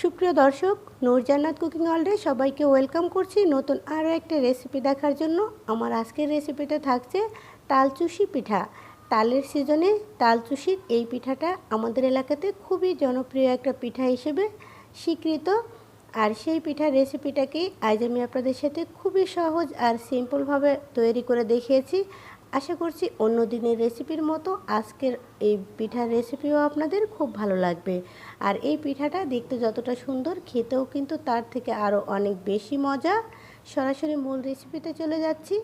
সুপ্রিয় দর্শক, নূরজান্নাত কুকিং ওয়ার্ল্ডে সবাইকে ওয়েলকাম করছি নতুন আরও একটা রেসিপি দেখার জন্য। আমার আজকের রেসিপিটা থাকছে তালচুষি পিঠা। তালের সিজনে তালচুষির এই পিঠাটা আমাদের এলাকাতে খুবই জনপ্রিয় একটা পিঠা হিসেবে স্বীকৃত। আর সেই পিঠার রেসিপিটাকেই আজ আমি আপনাদের সাথে খুবই সহজ আর সিম্পলভাবে তৈরি করে দেখিয়েছি। আশা করছি অন্য দিনের রেসিপির মতো আজকের এই পিঠার রেসিপিও আপনাদের খুব ভালো লাগবে। আর এই পিঠাটা দেখতে যতটা সুন্দর, খেতেও কিন্তু তার থেকে আরও অনেক বেশি মজা। সরাসরি মূল রেসিপিতে চলে যাচ্ছি।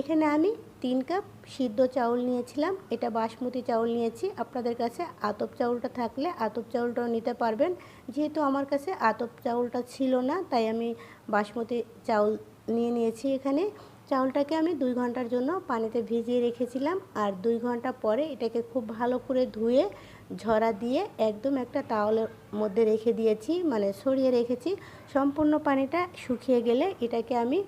এখানে আমি তিন কাপ সিদ্ধ চাউল নিয়েছিলাম। এটা বাসমতি চাউল নিয়েছি। আপনাদের কাছে আতপ চাউলটা থাকলে আতপ চাউলটাও নিতে পারবেন। যেহেতু আমার কাছে আতপ চাউলটা ছিল না, তাই আমি বাসমতি চাউল নিয়ে নিয়েছি এখানে। চাউলটাকে আমি দুই ঘণ্টার জন্য পানিতে ভিজিয়ে রেখেছিলাম আর দুই ঘণ্টা পরে এটাকে খুব ভালো করে ধুয়ে, ঝরা দিয়ে একদম একটা তাওয়ালের মধ্যে রেখে দিয়েছি মানে সরিয়ে রেখেছি। সম্পূর্ণ পানিটা শুকিয়ে গেলে এটাকে আমি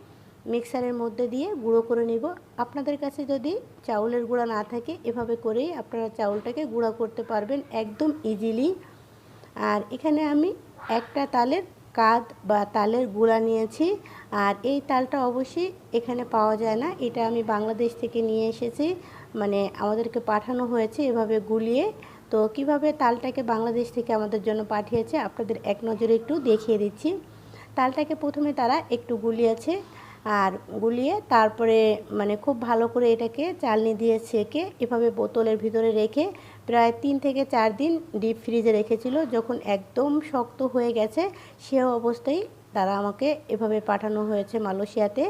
মিক্সারের মধ্যে দিয়ে গুঁড়ো করে নিব। আপনাদের কাছে যদি চাউলের গুঁড়া না থাকে, এভাবে করেই আপনারা চাউলটাকে গুঁড়া করতে পারবেন একদম ইজিলি আর এখানে আমি একটা তালের কাদ বা তালের গুঁড়া নিয়েছি। আর এই তালটা অবশ্যই এখানে পাওয়া যায় না। এটা আমি বাংলাদেশ থেকে নিয়ে এসেছি। মানে আমাদেরকে পাঠানো হয়েছে এভাবে গুলিয়ে। তো কীভাবে তালটাকে বাংলাদেশ থেকে আমাদের জন্য পাঠিয়েছে আপনাদের এক নজরে একটু দেখিয়ে দিচ্ছি। তালটাকে প্রথমে তারা একটু গুলিয়েছে। আর গুলিয়ে তারপরে মানে খুব ভালো করে এটাকে চালনি দিয়ে ছেঁকে এভাবে বোতলের ভিতরে রেখে প্রায় তিন থেকে চার দিন ডিপ ফ্রিজে রেখেছিল। যখন একদম শক্ত হয়ে গেছে, সে অবস্থায় তারা আমাকে এভাবে পাঠানো হয়েছে মালয়েশিয়াতে।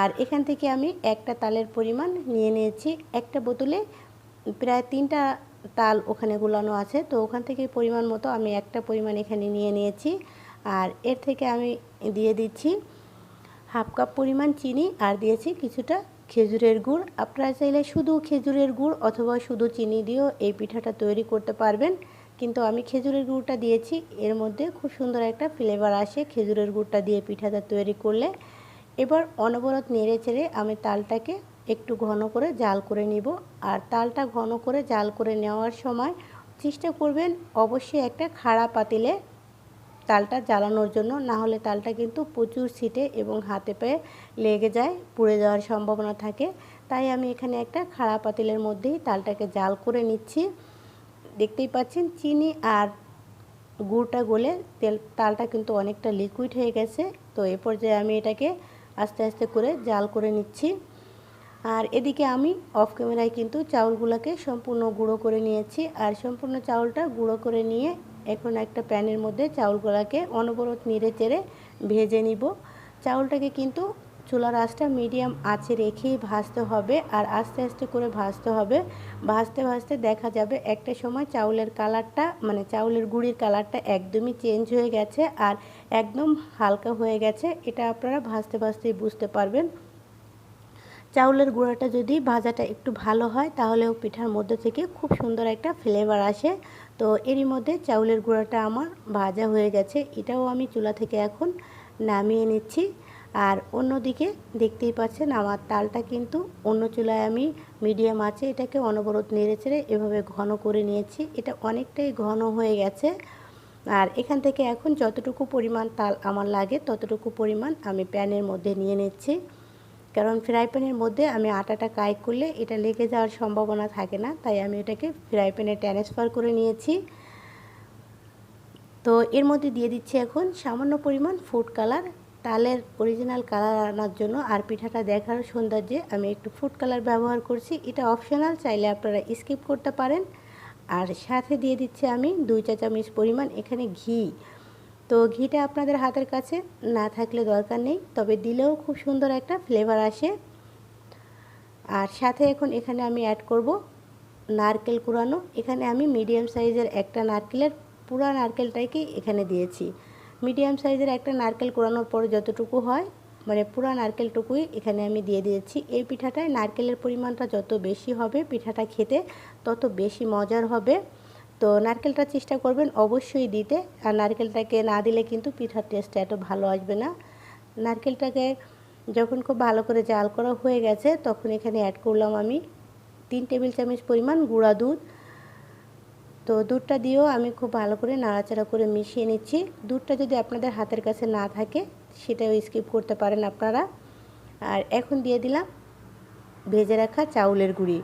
আর এখান থেকে আমি একটা তালের পরিমাণ নিয়ে নিয়েছি। একটা বোতলে প্রায় তিনটা তাল ওখানে গুলানো আছে। তো ওখান থেকে পরিমাণ মতো আমি একটা পরিমাণ এখানে নিয়ে নিয়েছি। আর এর থেকে আমি দিয়ে দিচ্ছি হাফ কাপ পরিমাণ চিনি আর দিয়েছি কিছুটা খেজুরের গুড়। আপনারা চাইলে শুধু খেজুরের গুড় অথবা শুধু চিনি দিয়েও এই পিঠাটা তৈরি করতে পারবেন। কিন্তু আমি খেজুরের গুড়টা দিয়েছি। এর মধ্যে খুব সুন্দর একটা ফ্লেভার আসে খেজুরের গুড়টা দিয়ে পিঠাটা তৈরি করলে। এবার অনবরত নেড়ে চেড়ে আমি তালটাকে একটু ঘন করে জাল করে নিব। আর তালটা ঘন করে জাল করে নেওয়ার সময় চেষ্টা করবেন অবশ্যই একটা খাড়া পাতিলে তালটা জ্বালানোর জন্য, না হলে তালটা কিন্তু প্রচুর ছিটে এবং হাতে পায়ে লেগে যায়, পুড়ে যাওয়ার সম্ভাবনা থাকে। তাই আমি এখানে একটা খাড়া পাতিলের মধ্যেই তালটাকে জাল করে নিচ্ছি। দেখতেই পাচ্ছেন, চিনি আর গুড়টা গলে তেল, তালটা কিন্তু অনেকটা লিকুইড হয়ে গেছে। তো এ পর্যায়ে আমি এটাকে আস্তে আস্তে করে জাল করে নিচ্ছি। আর এদিকে আমি অফ ক্যামেরায় কিন্তু চাউলগুলোকে সম্পূর্ণ গুঁড়ো করে নিয়েছি। আর সম্পূর্ণ চাউলটা গুঁড়ো করে নিয়ে এখন একটা প্যানের মধ্যে চাউলগুলোকে অনবরত নেড়ে চেড়ে ভেজে নিব। চাউলটাকে কিন্তু চুলার আঁচটা মিডিয়াম আঁচে রেখেই ভাজতে হবে আর আস্তে আস্তে করে ভাজতে হবে। ভাজতে ভাজতে দেখা যাবে একটা সময় চাউলের কালারটা মানে চাউলের গুঁড়ির কালারটা একদমই চেঞ্জ হয়ে গেছে আর একদম হালকা হয়ে গেছে। এটা আপনারা ভাজতে ভাজতেই বুঝতে পারবেন। চাউলের গুঁড়াটা যদি ভাজাটা একটু ভালো হয় তাহলেও পিঠার মধ্যে থেকে খুব সুন্দর একটা ফ্লেভার আসে। তো এরই মধ্যে চাউলের গুঁড়াটা আমার ভাজা হয়ে গেছে। এটাও আমি চুলা থেকে এখন নামিয়ে নিচ্ছি। আর অন্যদিকে দেখতেই পাচ্ছেন আমার তালটা কিন্তু অন্য চুলায় আমি মিডিয়াম আছে, এটাকে অনবরত নেড়ে চেড়ে এভাবে ঘন করে নিয়েছি। এটা অনেকটাই ঘন হয়ে গেছে। আর এখান থেকে এখন যতটুকু পরিমাণ তাল আমার লাগে, ততটুকু পরিমাণ আমি প্যানের মধ্যে নিয়ে নিচ্ছি। কারণ ফ্রাই প্যানের মধ্যে আমি আটাটা কাই করলে এটা লেগে যাওয়ার সম্ভাবনা থাকে না, তাই আমি এটাকে ফ্রাই প্যানে ট্রান্সফার করে নিয়েছি। তো এর মধ্যে দিয়ে দিচ্ছি এখন সামান্য পরিমাণ ফুড কালার তালের অরিজিনাল কালার আনার জন্য আর পিঠাটা দেখার সৌন্দর্যে আমি একটু ফুড কালার ব্যবহার করছি। এটা অপশনাল চাইলে আপনারা স্কিপ করতে পারেন। আর সাথে দিয়ে দিচ্ছি আমি দুই চা চামচ পরিমাণ এখানে ঘি। তো ঘিটা আপনাদের হাতের কাছে না থাকলে দরকার নেই, তবে দিলেও খুব সুন্দর একটা ফ্লেভার আসে। আর সাথে এখন এখানে আমি অ্যাড করব নারকেল কুড়ানো। এখানে আমি মিডিয়াম সাইজের একটা নারকেলের পুরো নারকেলটাকে এখানে দিয়েছি। মিডিয়াম সাইজের একটা নারকেল কুড়ানোর পরে যতটুকু হয় মানে পুরো নারকেলটুকুই এখানে আমি দিয়ে দিয়েছি। এই পিঠাটায় নারকেলের পরিমাণটা যত বেশি হবে পিঠাটা খেতে, তত বেশি মজার হবে। তো নারকেলটা চেষ্টা করবেন অবশ্যই দিতে। আর নারকেলটাকে না দিলে কিন্তু পিঠার টেস্টটা এত ভালো আসবে না। নারকেলটাকে যখন খুব ভালো করে জাল করা হয়ে গেছে, তখন এখানে অ্যাড করলাম আমি তিন টেবিল চামচ পরিমাণ গুঁড়া দুধ। তো দুধটা দিয়েও আমি খুব ভালো করে নাড়াচাড়া করে মিশিয়ে নিচ্ছি। দুধটা যদি আপনাদের হাতের কাছে না থাকে, সেটাও স্কিপ করতে পারেন আপনারা। আর এখন দিয়ে দিলাম ভেজে রাখা চাউলের গুঁড়ি।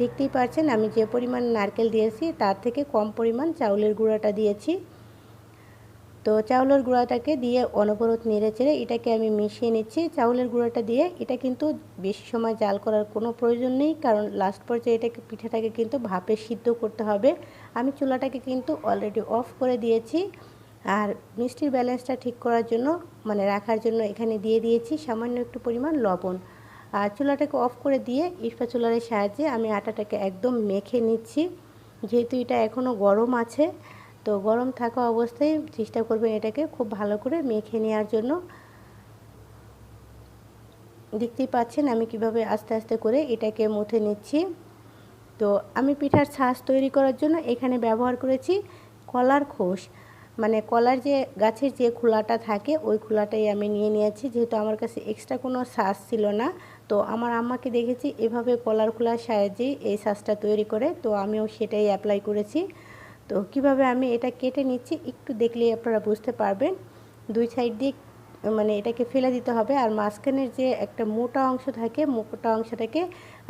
দেখতেই পাচ্ছেন আমি যে পরিমাণ নারকেল দিয়েছি তার থেকে কম পরিমাণ চাউলের গুঁড়াটা দিয়েছি। তো চাউলের গুঁড়াটাকে দিয়ে অনবরত নেড়ে চেড়ে এটাকে আমি মিশিয়ে নিচ্ছি। চাউলের গুঁড়াটা দিয়ে এটা কিন্তু বেশি সময় জাল করার কোনো প্রয়োজন নেই, কারণ লাস্ট পর্যায়ে এটাকে, পিঠাটাকে কিন্তু ভাপে সিদ্ধ করতে হবে। আমি চুলাটাকে কিন্তু অলরেডি অফ করে দিয়েছি। আর মিষ্টির ব্যালেন্সটা ঠিক করার জন্য মানে রাখার জন্য এখানে দিয়ে দিয়েছি সামান্য একটু পরিমাণ লবণ। আর চুলাটাকে অফ করে দিয়ে ইস্পা চুলারের সাহায্যে আমি আটাটাকে একদম মেখে নিচ্ছি। যেহেতু এটা এখনও গরম আছে, তো গরম থাকা অবস্থায় চেষ্টা করবেন এটাকে খুব ভালো করে মেখে নেওয়ার জন্য। দেখতেই পাচ্ছেন আমি কীভাবে আস্তে আস্তে করে এটাকে মুথে নিচ্ছি। তো আমি পিঠার ছাঁচ তৈরি করার জন্য এখানে ব্যবহার করেছি কলার খোস। মানে কলার যে গাছের যে খোলাটা থাকে, ওই খোলাটাই আমি নিয়ে নিয়েছি। যেহেতু আমার কাছে এক্সট্রা কোনো শ্বাস ছিল না, তো আমার আম্মাকে দেখেছি এভাবে কলার খোলার সাহায্যেই এই শ্বাসটা তৈরি করে, তো আমিও সেটাই অ্যাপ্লাই করেছি। তো কীভাবে আমি এটা কেটে নিচ্ছি একটু দেখলেই আপনারা বুঝতে পারবেন। দুই সাইড দিয়ে মানে এটাকে ফেলে দিতে হবে আর মাঝখানের যে একটা মোটা অংশ থাকে, মোটা অংশটাকে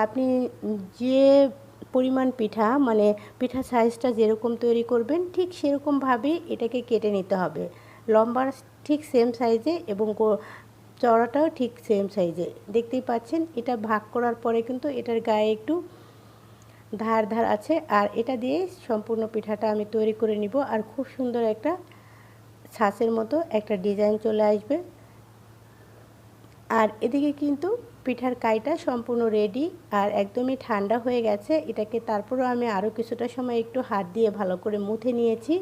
আপনি যে পরিমাণ পিঠা মানে পিঠা সাইজটা যেরকম তৈরি করবেন, ঠিক সেরকমভাবেই এটাকে কেটে নিতে হবে। লম্বা ঠিক সেম সাইজে এবং চড়াটাও ঠিক সেম সাইজে দেখতেই পাচ্ছেন, এটা ভাগ করার পরে কিন্তু এটার গায়ে একটু ধার ধার আছে। আর এটা দিয়ে সম্পূর্ণ পিঠাটা আমি তৈরি করে নিব। আর খুব সুন্দর একটা ছাঁচের মতো একটা ডিজাইন চলে আসবে। আর এদিকে কিন্তু পিঠার কাইটা সম্পূর্ণ রেডি আর একদমই ঠান্ডা হয়ে গেছে। এটাকে তারপরেও আমি আরও কিছুটা সময় একটু হাত দিয়ে ভালো করে মুথে নিয়েছি।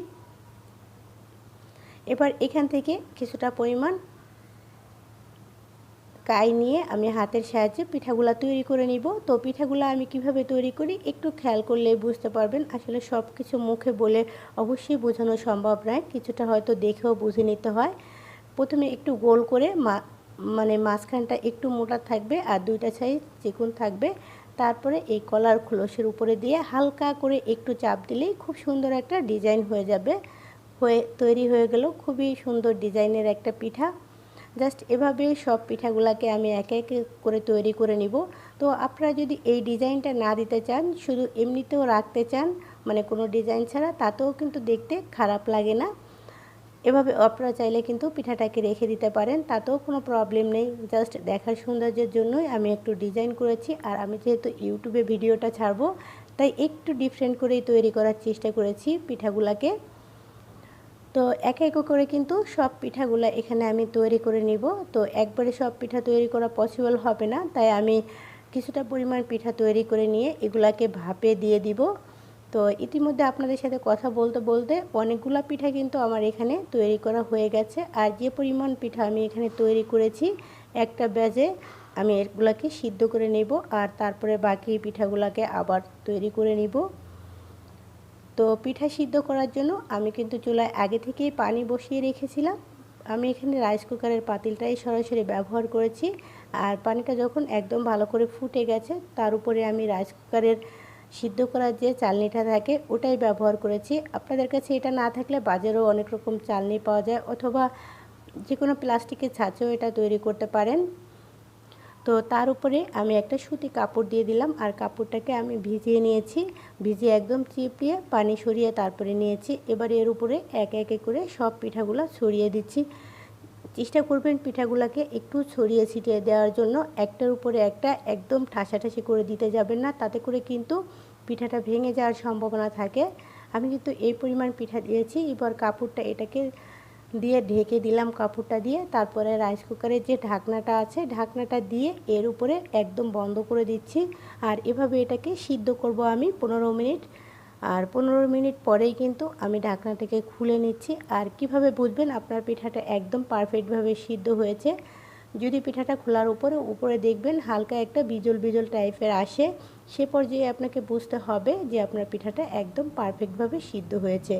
এবার এখান থেকে কিছুটা পরিমাণ কাই নিয়ে আমি হাতের সাহায্যে পিঠাগুলা তৈরি করে নিব। তো পিঠাগুলো আমি কীভাবে তৈরি করি একটু খেয়াল করলে বুঝতে পারবেন। আসলে সব কিছু মুখে বলে অবশ্যই বোঝানো সম্ভব নয়। কিছুটা হয়তো দেখেও বুঝে নিতে হয়। প্রথমে একটু গোল করে মা মানে মাঝখানটা একটু মোটা থাকবে আর দুইটা সাইজ চিকুন থাকবে। তারপরে এই কলার খোলসের উপরে দিয়ে হালকা করে একটু চাপ দিলেই খুব সুন্দর একটা ডিজাইন হয়ে যাবে। হয়ে, তৈরি হয়ে গেল খুবই সুন্দর ডিজাইনের একটা পিঠা। জাস্ট এভাবে সব পিঠাগুলোকে আমি একে একে করে তৈরি করে নিব। তো আপনারা যদি এই ডিজাইনটা না দিতে চান, শুধু এমনিতেও রাখতে চান মানে কোনো ডিজাইন ছাড়া, তাতেও কিন্তু দেখতে খারাপ লাগে না। এভাবে আপনারা চাইলে কিন্তু পিঠাটাকে রেখে দিতে পারেন, তাতেও কোনো প্রবলেম নেই। জাস্ট দেখার সৌন্দর্যের জন্যই আমি একটু ডিজাইন করেছি আর আমি যেহেতু ইউটিউবে ভিডিওটা ছাড়বো, তাই একটু ডিফারেন্ট করেই তৈরি করার চেষ্টা করেছি পিঠাগুলাকে। তো এক এক করে কিন্তু সব পিঠাগুলো এখানে আমি তৈরি করে নিব। তো একবারে সব পিঠা তৈরি করা পসিবল হবে না, তাই আমি কিছুটা পরিমাণ পিঠা তৈরি করে নিয়ে এগুলাকে ভাপে দিয়ে দিব। তো ইতিমধ্যে আপনাদের সাথে কথা বলতে বলতে অনেকগুলো পিঠা কিন্তু আমার এখানে তৈরি করা হয়ে গেছে। আর যে পরিমাণ পিঠা আমি এখানে তৈরি করেছি, একটা ব্যাজে আমি এগুলাকে সিদ্ধ করে নেব আর তারপরে বাকি পিঠাগুলোকে আবার তৈরি করে নিব। তো পিঠা সিদ্ধ করার জন্য আমি কিন্তু চুলায় আগে থেকেই পানি বসিয়ে রেখেছিলাম। আমি এখানে রাইস কুকারের পাতিলটাই সরাসরি ব্যবহার করেছি। আর পানিটা যখন একদম ভালো করে ফুটে গেছে, তার উপরে আমি রাইস কুকারের সিদ্ধ করার যে চালনিটা থাকে, ওটাই ব্যবহার করেছি। আপনাদের কাছে এটা না থাকলে বাজারেও অনেক রকম চালনি পাওয়া যায়, অথবা যে কোনো প্লাস্টিকের ছাঁচেও এটা তৈরি করতে পারেন। তো তার উপরে আমি একটা সুতি কাপড় দিয়ে দিলাম, আর কাপড়টাকে আমি ভিজিয়ে নিয়েছি। ভিজিয়ে একদম চিপিয়ে পানি সরিয়ে তারপরে নিয়েছি। এবার এর উপরে এক একে করে সব পিঠাগুলো ছড়িয়ে দিচ্ছি। চেষ্টা করবেন পিঠাগুলোকে একটু ছড়িয়ে ছিটিয়ে দেওয়ার জন্য। একটার উপরে একটা একদম ঠাসাঠাসি করে দিতে যাবেন না। তাতে করে কিন্তু পিঠাটা ভেঙে যাওয়ার সম্ভাবনা থাকে। আমি কিন্তু এই পরিমাণ পিঠা দিয়েছি। এবার কাপড়টা এটাকে দিয়ে ঢেকে দিলাম কাপড়টা দিয়ে। তারপরে রাইস কুকারের যে ঢাকনাটা আছে, ঢাকনাটা দিয়ে এর উপরে একদম বন্ধ করে দিচ্ছি। আর এভাবে এটাকে সিদ্ধ করব আমি পনেরো মিনিট। আর পনেরো মিনিট পরেই কিন্তু আমি ঢাকনাটাকে খুলে নিচ্ছি। আর কীভাবে বুঝবেন? আপনার পিঠাটা একদম পারফেক্টভাবে সিদ্ধ হয়েছে। যদি পিঠাটা খোলার উপরে উপরে দেখবেন হালকা একটা বিজল বিজল টাইপের আসে, সে পর্যায়ে আপনাকে বুঝতে হবে যে আপনার পিঠাটা একদম পারফেক্টভাবে সিদ্ধ হয়েছে।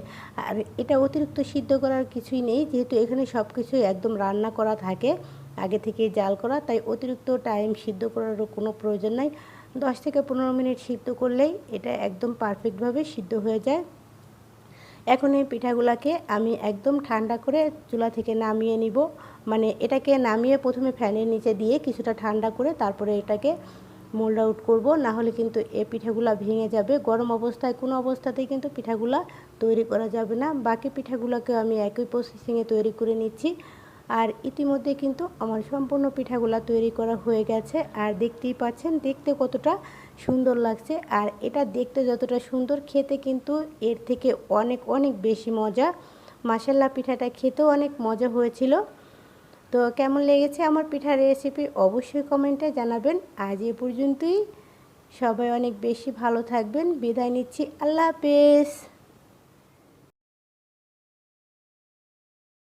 আর এটা অতিরিক্ত সিদ্ধ করার কিছুই নেই, যেহেতু এখানে সব কিছুই একদম রান্না করা থাকে, আগে থেকে জাল করা, তাই অতিরিক্ত টাইম সিদ্ধ করারও কোনো প্রয়োজন নাই। দশ থেকে পনেরো মিনিট সিদ্ধ করলেই এটা একদম পারফেক্টভাবে সিদ্ধ হয়ে যায়। এখন এই পিঠাগুলোকে আমি একদম ঠান্ডা করে চুলা থেকে নামিয়ে নিব। মানে এটাকে নামিয়ে প্রথমে ফ্যানের নিচে দিয়ে কিছুটা ঠান্ডা করে তারপরে এটাকে মোল্ড আউট করব। না হলে কিন্তু এ পিঠাগুলো ভেঙে যাবে। গরম অবস্থায় কোনো অবস্থাতেই কিন্তু পিঠাগুলা তৈরি করা যাবে না। বাকি পিঠাগুলোকেও আমি একই প্রসেসিংয়ে তৈরি করে নিচ্ছি। আর ইতিমধ্যে কিন্তু আমার সম্পূর্ণ পিঠাগুলা তৈরি করা হয়ে গেছে। আর দেখতেই পাচ্ছেন, দেখতে কতটা সুন্দর লাগছে। আর এটা দেখতে যতটা সুন্দর, খেতে কিন্তু এর থেকে অনেক অনেক বেশি মজা। মাসাল্লা পিঠাটা খেতেও অনেক মজা হয়েছিল। তো কেমন লেগেছে আমার পিঠার রেসিপি অবশ্যই কমেন্টে জানাবেন। আজ এ পর্যন্তই। সবাই অনেক বেশি ভালো থাকবেন। বিদায় নিচ্ছি। আল্লাহ হাফেজ।